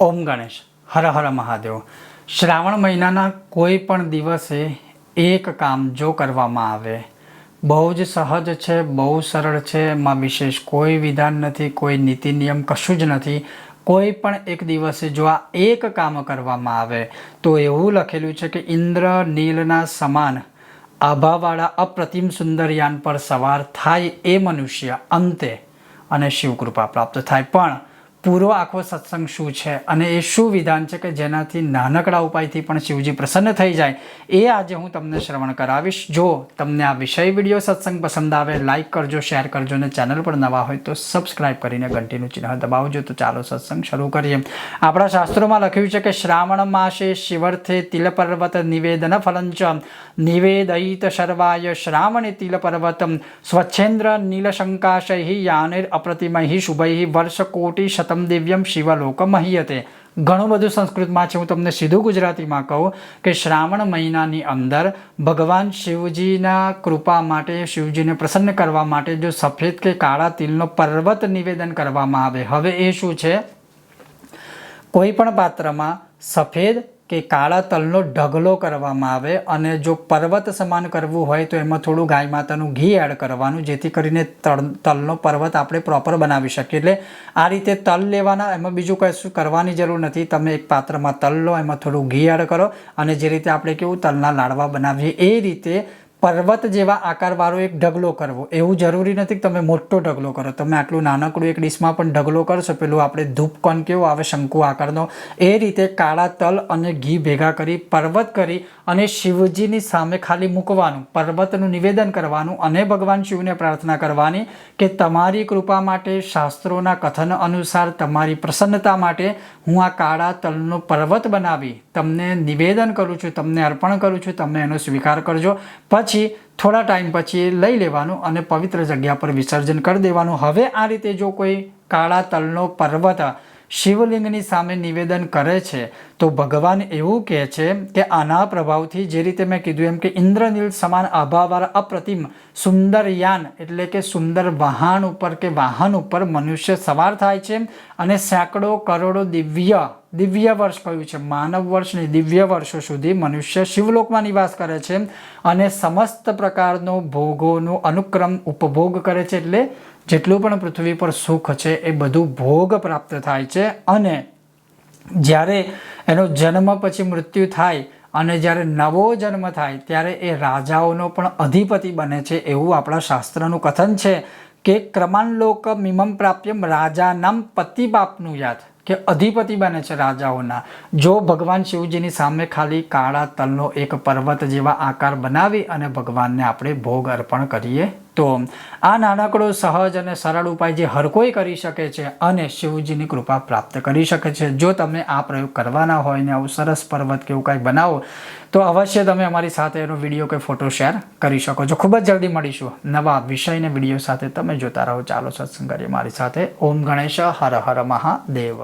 ઓમ ગણેશ, હર હર મહાદેવ. શ્રાવણ મહિનાના કોઈ પણ દિવસે એક કામ જો કરવામાં આવે, બહુ જ સહજ છે, બહુ સરળ છે, એમાં વિશેષ કોઈ વિધાન નથી, કોઈ નીતિ નિયમ કશું જ નથી. કોઈ પણ એક દિવસે જો આ એક કામ કરવામાં આવે, તો એવું લખેલું છે કે ઇન્દ્ર નીલના સમાન, આભાવાળા અપ્રતિમ સુંદરયાન પર સવાર થાય એ મનુષ્ય અંતે અને શિવકૃપા પ્રાપ્ત થાય. પણ પૂરો આખો સત્સંગ શું છે અને એ શું વિધાન છે કે જેનાથી નાનકડા ઉપાયથી પણ શિવજી પ્રસન્ન થઈ જાય, એ આજે હું તમને શ્રવણ કરાવીશ. જો તમને આ વિષય વીડિયો સત્સંગ પસંદ આવે લાઇક કરજો શેર કરજો અને ચેનલ પર નવા હોય તો સબસ્ક્રાઇબ કરીને ઘંટીનું ચિહ્ન દબાવજો. તો ચાલો સત્સંગ શરૂ કરીએ. આપણા શાસ્ત્રોમાં લખ્યું છે કે શ્રાવણ માસે શિવર્થે તિલ પર્વત નિવેદન ફલંચ, નિવેદયિત શર્વાય શ્રાવણે તિલ પર્વતમ સ્વચ્છેન્દ્ર નીલશંકાશૈ યાનિર અપ્રતિમૈ શુભૈ વર્ષકોટી શતમ દિવ્યમ શિવલોક મહ્યતે ઘણું બધું સંસ્કૃતમાં છે. હું તમને સીધું ગુજરાતીમાં કહું કે શ્રાવણ મહિનાની અંદર ભગવાન શિવજીના કૃપા માટે, શિવજીને પ્રસન્ન કરવા માટે જો સફેદ કે કાળા તિલનો પર્વત નિવેદન કરવામાં આવે. હવે એ શું છે? કોઈ પણ પાત્રમાં સફેદ કે કાળા તલનો ઢગલો કરવામાં આવે અને જો પર્વત સમાન કરવું હોય તો એમાં થોડું ગાય માતાનું ઘી એડ કરવાનું, જેથી કરીને તલનો પર્વત આપણે પ્રોપર બનાવી શકીએ. એટલે આ રીતે તલ લેવાના, એમાં બીજું કશું કરવાની જરૂર નથી. તમે એક પાત્રમાં તલ લો, એમાં થોડું ઘી એડ કરો અને જે રીતે આપણે કેવું તલના લાડવા બનાવીએ એ રીતે પર્વત જેવા આકારવાળો એક ઢગલો કરવો. એવું જરૂરી નથી કે તમે મોટો ઢગલો કરો. તમે આટલું નાનકડું એક ડીશમાં પણ ઢગલો કરશો, પેલું આપણે ધૂપકોન કેવો આવે, શંકુ આકારનો, એ રીતે કાળા તલ અને ઘી ભેગા કરી, પર્વત કરી અને શિવજીની સામે ખાલી મૂકવાનું, પર્વતનું નિવેદન કરવાનું અને ભગવાન શિવને પ્રાર્થના કરવાની કે તમારી કૃપા માટે, શાસ્ત્રોના કથન અનુસાર, તમારી પ્રસન્નતા માટે હું આ કાળા તલનો પર્વત બનાવી, તમને નિવેદન કરું છું, તમને અર્પણ કરું છું, તમે એનો સ્વીકાર કરજો. પછી થોડા ટાઈમ પછી લઈ લેવાનું અને પવિત્ર જગ્યા પર વિસર્જન કરી દેવાનું. હવે આ રીતે જો કોઈ કાળા તલનો પર્વત શિવલિંગની સામે નિવેદન કરે છે, તો ભગવાન એવું કહે છે કે આના પ્રભાવથી જે રીતે મેં કીધું એમ કે ઇન્દ્રનીલ સમાન આભાવાળા અપ્રતિમ સુંદર યાન એટલે કે સુંદર વાહન ઉપર કે વાહન ઉપર મનુષ્ય સવાર થાય છે અને સેંકડો કરોડો દિવ્ય દિવ્ય વર્ષ કહ્યું છે? માનવ વર્ષની દિવ્ય વર્ષો સુધી મનુષ્ય શિવલોકમાં નિવાસ કરે છે અને સમસ્ત પ્રકારનો ભોગોનો અનુક્રમ ઉપભોગ કરે છે એટલે જેટલું પણ પૃથ્વી પર સુખ છે એ બધું ભોગ પ્રાપ્ત થાય છે અને જ્યારે એનો જન્મ પછી મૃત્યુ થાય અને જ્યારે નવો જન્મ થાય ત્યારે એ રાજાઓનો પણ અધિપતિ બને છે એવું આપણા શાસ્ત્રનું કથન છે કે ક્રમાંલોક મિમમ પ્રાપ્યમ રાજાનામ પતિ બાપનું યાદ. કે અધિપતિ બને છે રાજાઓના. જો ભગવાન શિવજીની સામે ખાલી કાળા તલનો એક પર્વત જેવા આકાર બનાવી અને ભગવાનને આપણે ભોગ અર્પણ કરીએ તો આ નાનકડો સહજ અને સરળ ઉપાય જે હર કોઈ કરી શકે છે અને શિવજીની કૃપા પ્રાપ્ત કરી શકે છે. જો તમે આ પ્રયોગ કરવાના હોય ને આવું સરસ પર્વત કે એવું કાંઈ બનાવો, તો અવશ્ય તમે અમારી સાથે એનો વીડિયો કે ફોટો શેર કરી શકો છો. ખૂબ જ જલ્દી મળીશું નવા વિષયને વીડિયો સાથે. તમે જોતા રહો. ચાલો સત્સંગ કરીએ મારી સાથે ઓમ ગણેશ. હર હર મહાદેવ.